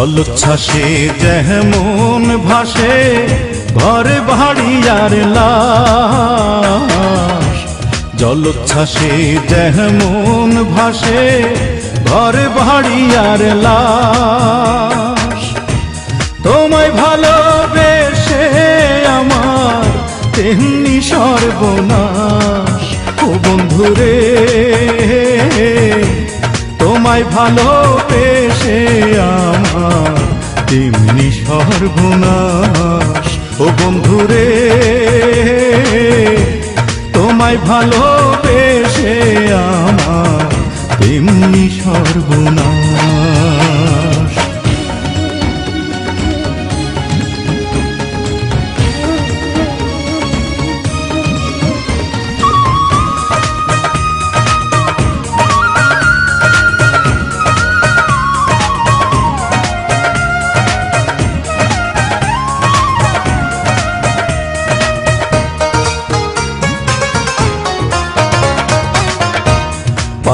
জলোচ্ছ্বাসে যেমন ভাসে, ঘর বাড়ি আর লাশ। জলোচ্ছ্বাসে যেমন ভাসে, ঘর বাড়ি আর লাশ। তোমায় ভালোবেসে আমার তেমনি সর্বনাশ। ও বন্ধুরে তোমায় ভালোবেসে আমার তেমনি সর্বনাশ। ও বন্ধুরে তোমায় ভালোবেসে আমার তেমনি সর্বনাশ।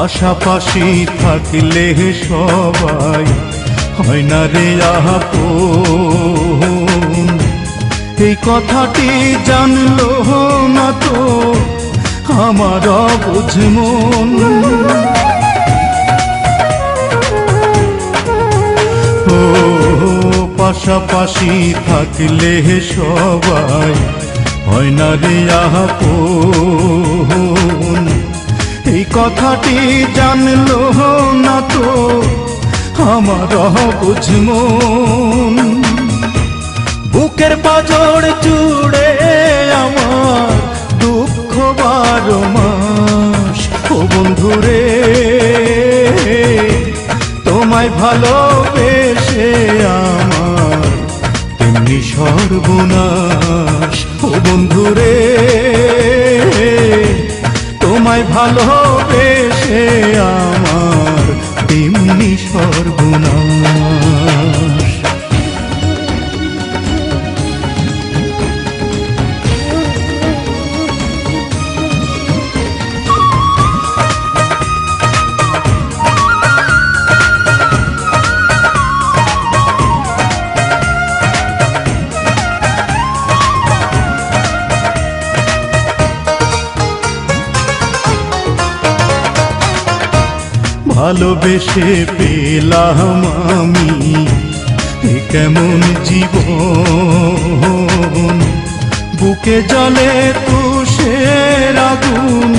পাশাপাশি থাকলে সবাই, হয় না রে এই কথাটি জানলো না তো আমার বুঝমন ও পাশাপাশি থাকলে সবাই, হয় না রে আপন? কথাটি জানলো না তো আমার বুঝমন বুকের পাজর জুড়ে আমার দুঃখ বারো মাস। ও বন্ধুরে, তোমায় ভালোবেসে আমার তেমনি সর্বনাশ। ও বন্ধুরে তোমায় ভালোবেসে আমার তেমনি সর্বনাশ। ভালোবেসে পেলাম আমি কেমন জীবন? বুকে জলে তুষের আগুন,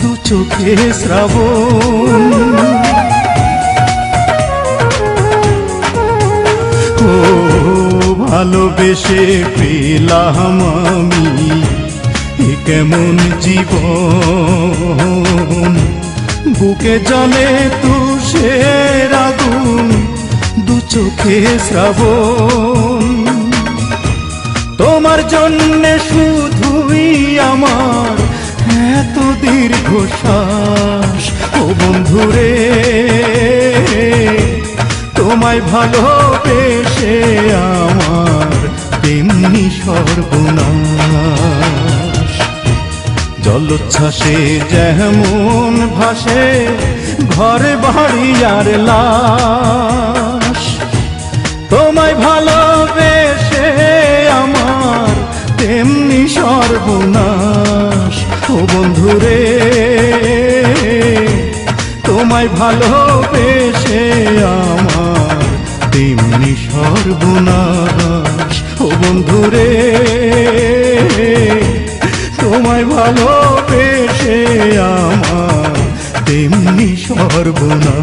দু চোখে শ্রাবণ। ও ভালোবেসে পেলাম আমি কেমন জীবন? বুকে জলে তুষের আগুন, দু চোখে শ্রাবণ। তোমার জন্যে শুধুই আমার এত দীর্ঘশ্বাস। ও বন্ধুরে, তোমায় ভালোবেসে আমার জলোচ্ছ্বাসে যেমন ভাসে, ঘরে বাড়ি আর লাশ। তোমায় ভালোবেসে আমার তেমনি সর্বনাশ। ও বন্ধুরে তোমায় ভালোবেসে ভালোবেসে আমার তেমনি সর্বনা